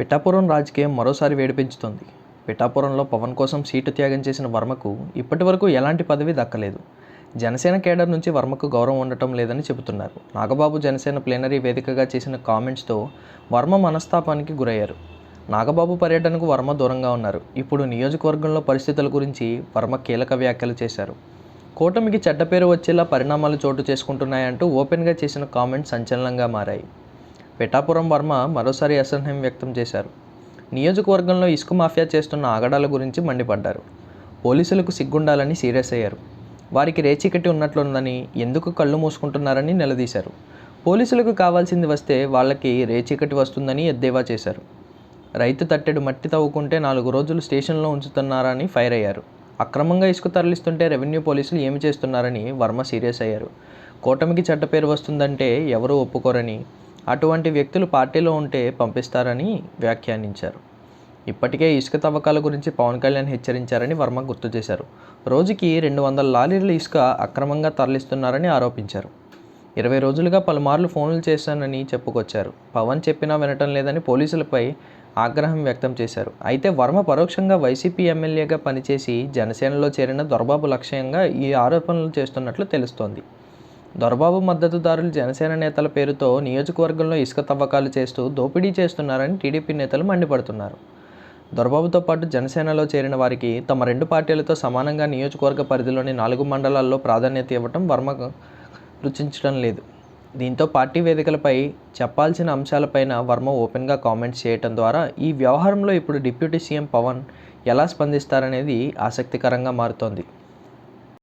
పిఠాపురం రాజకీయం మరోసారి వేడిపెంచుతోంది. పిఠాపురంలో పవన్ కోసం సీటు త్యాగం చేసిన వర్మకు ఇప్పటి వరకు ఎలాంటి పదవి దక్కలేదు. జనసేన కేడర్ నుంచి వర్మకు గౌరవం ఉండటం లేదని చెబుతున్నారు. నాగబాబు జనసేన ప్లేనరీ వేదికగా చేసిన కామెంట్స్తో వర్మ మనస్తాపానికి గురయ్యారు. నాగబాబు పర్యటనకు వర్మ దూరంగా ఉన్నారు. ఇప్పుడు నియోజకవర్గంలో పరిస్థితుల గురించి వర్మ కీలక వ్యాఖ్యలు చేశారు. కూటమికి చెడ్డ పేరు వచ్చేలా పరిణామాలు చోటు చేసుకుంటున్నాయంటూ ఓపెన్గా చేసిన కామెంట్స్ సంచలనంగా మారాయి. పిఠాపురం వర్మ మరోసారి అసహ్యం వ్యక్తం చేశారు. నియోజకవర్గంలో ఇసుక మాఫియా చేస్తున్న ఆగడాల గురించి మండిపడ్డారు. పోలీసులకు సిగ్గుండాలని సీరియస్ అయ్యారు. వారికి రేచీకటి ఉన్నట్లుందని ఎందుకు కళ్ళు మూసుకుంటున్నారని నిలదీశారు. పోలీసులకు కావాల్సింది వస్తే వాళ్ళకి రేచీకటి వస్తుందని ఎద్దేవా చేశారు. రైతు తట్టెడు మట్టి తవ్వుకుంటే నాలుగు రోజులు స్టేషన్లో ఉంచుతున్నారని ఫైర్ అయ్యారు. అక్రమంగా ఇసుక తరలిస్తుంటే రెవెన్యూ పోలీసులు ఏమి చేస్తున్నారని వర్మ సీరియస్ అయ్యారు. కూటమికి చెడ్డ పేరు వస్తుందంటే ఎవరూ ఒప్పుకోరని అటువంటి వ్యక్తులు పార్టీలో ఉంటే పంపిస్తారని వ్యాఖ్యానించారు. ఇప్పటికే ఇసుక తవ్వకాల గురించి పవన్ కళ్యాణ్ హెచ్చరించారని వర్మ గుర్తు చేశారు. రోజుకి రెండు వందల లారీల ఇసుక అక్రమంగా తరలిస్తున్నారని ఆరోపించారు. ఇరవై రోజులుగా పలుమార్లు ఫోన్లు చేశానని చెప్పుకొచ్చారు. పవన్ చెప్పినా వినటం లేదని పోలీసులపై ఆగ్రహం వ్యక్తం చేశారు. అయితే వర్మ పరోక్షంగా వైసీపీ ఎమ్మెల్యేగా పనిచేసి జనసేనలో చేరిన దొరబాబు లక్ష్యంగా ఈ ఆరోపణలు చేస్తున్నట్లు తెలుస్తోంది. దొరబాబు మద్దతుదారులు జనసేన నేతల పేరుతో నియోజకవర్గంలో ఇసుక తవ్వకాలు చేస్తూ దోపిడీ చేస్తున్నారని టీడీపీ నేతలు మండిపడుతున్నారు. దొరబాబుతో పాటు జనసేనలో చేరిన వారికి తమ రెండు పార్టీలతో సమానంగా నియోజకవర్గ పరిధిలోని నాలుగు మండలాల్లో ప్రాధాన్యత ఇవ్వటం వర్మకు రుచించడం లేదు. దీంతో పార్టీ వేదికలపై చెప్పాల్సిన అంశాలపైన వర్మ ఓపెన్గా కామెంట్స్ చేయటం ద్వారా ఈ వ్యవహారంలో ఇప్పుడు డిప్యూటీ సీఎం పవన్ ఎలా స్పందిస్తారనేది ఆసక్తికరంగా మారుతోంది.